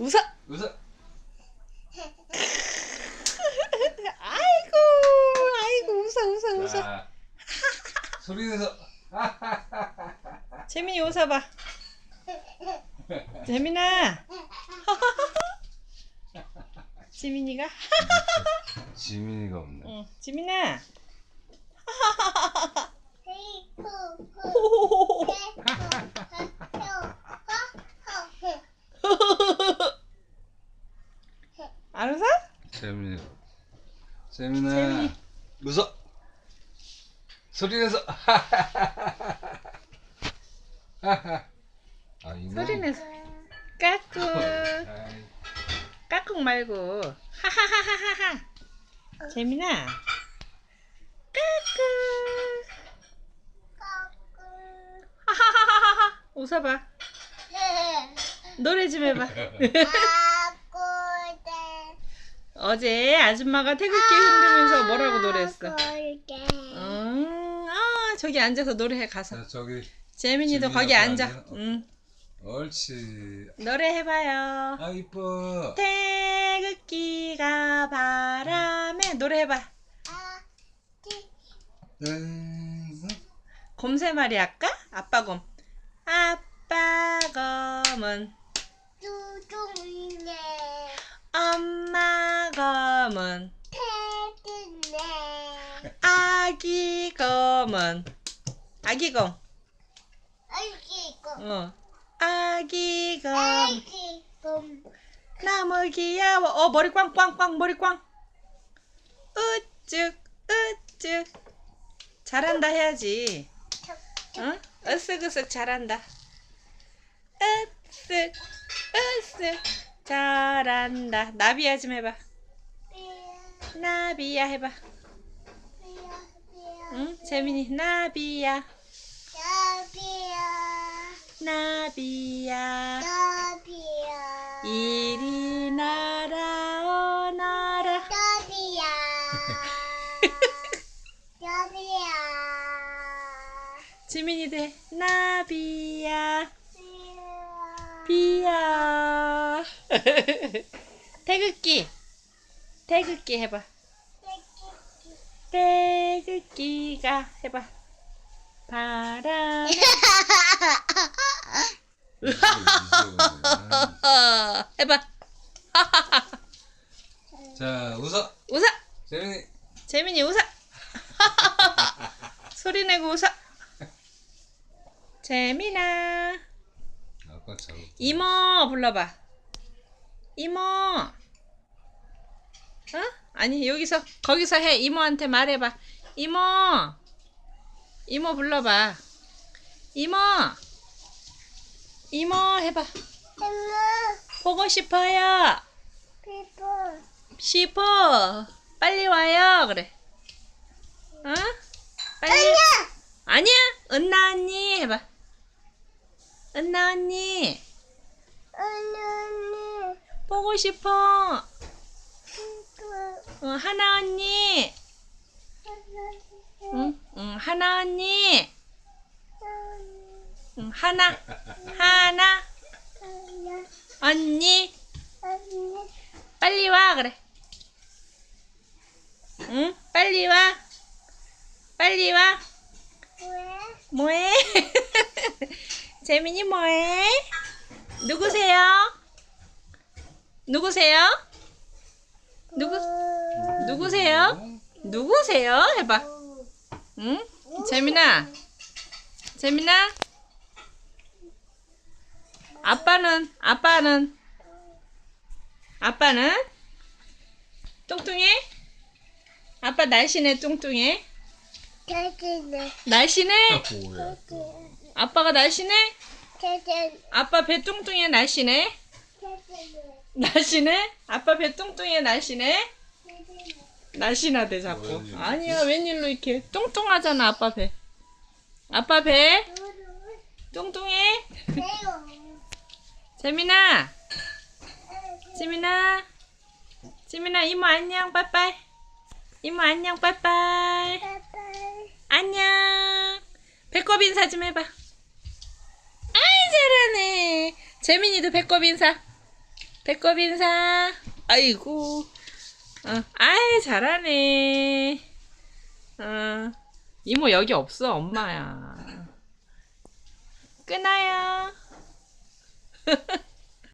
웃어. 웃어. 아이고, 아이고, 웃어, 웃어, 웃어. 자, 소리 내서. 재민이 웃어봐. 재민아. 지민이가? 지민이가 없네. 응, 지민아. 안 웃어? 재민이가. 재민아. 재민이. 웃어. 소리 내서. 아, 이거. 소리 내서. 까꿍. 아이, 까꿍 말고. 하하하하하하. 재민아. 까꿍. 하하하하하. 웃어봐. 노래 좀 해봐. 어제 아줌마가 태극기 흔들면서 뭐라고 노래했어? 음, 아 저기 앉아서 노래해 가서. 자, 저기. 재민이도 재민이 거기 앉아. 앉아? 응. 옳지. 노래 해봐요. 아, 이뻐. 태극기가 바람에 노래 해봐. 음, 곰세 마리 할까? 아빠 곰. 아빠 곰은 엄마 곰은 아기 곰은 아기 곰. 어. 아기 곰. 너무 귀여워. 어 머리 꽝꽝꽝 머리 꽝. 으쓱 으쓱. 잘한다 해야지. 응? 으쓱으쓱 잘한다. 으쓱 으쓱 잘한다. 나비야 좀 해봐. 나비야 해봐. 응? 재민이 나비야. 나비야. 이리 날아오너라. 지민이 돼. 나비야. 비야. 태극기. 태극기 해봐. 태극기 가 해봐. 바람. 해봐. 자, 웃어. 웃어. 재민이. 재민이 웃어. 소리 내고 웃어. 재민아. 이모 불러봐. 이모. 어? 아니 여기서 거기서 해. 이모한테 말해봐. 이모. 이모 불러봐. 이모. 이모 해봐. 보고 싶어요. 싶어. 빨리 와요. 그래. 어? 빨리. 아니야. 은나 언니 해봐. 은나 언니. 보고 싶어. 어, 하나 언니. 응, 응, 하나 언니. 응, 하나, 하나, 언니. 빨리 와, 그래. 응, 빨리 와. 빨리 와. 뭐해? 재민이 뭐해? 누구세요? 누구세요? 누구, 누구세요? 누구세요? 해봐. 응? 재민아. 재민아. 아빠는, 아빠는, 아빠는? 뚱뚱해? 아빠 날씬해, 뚱뚱해? 날씬해? 뭐야? 아빠가 날씬해? 아빠 배 뚱뚱해, 날씬해? 날씬해? 아빠 배 뚱뚱해, 날씬해? 날씬하대, 자꾸. 아니야, 웬일로 이렇게 뚱뚱하잖아, 아빠 배. 아빠 배 뚱뚱해? 재민아, 재민아, 재민아, 이모 안녕, 빠빠이. 이모 안녕, 빠빠이. 안녕. 배꼽 인사 좀 해봐. 아이 잘하네. 재민이도 배꼽 인사. 배꼽 인사. 아이고. 어, 아이, 잘하네. 어, 이모 여기 없어, 엄마야. 끊어요.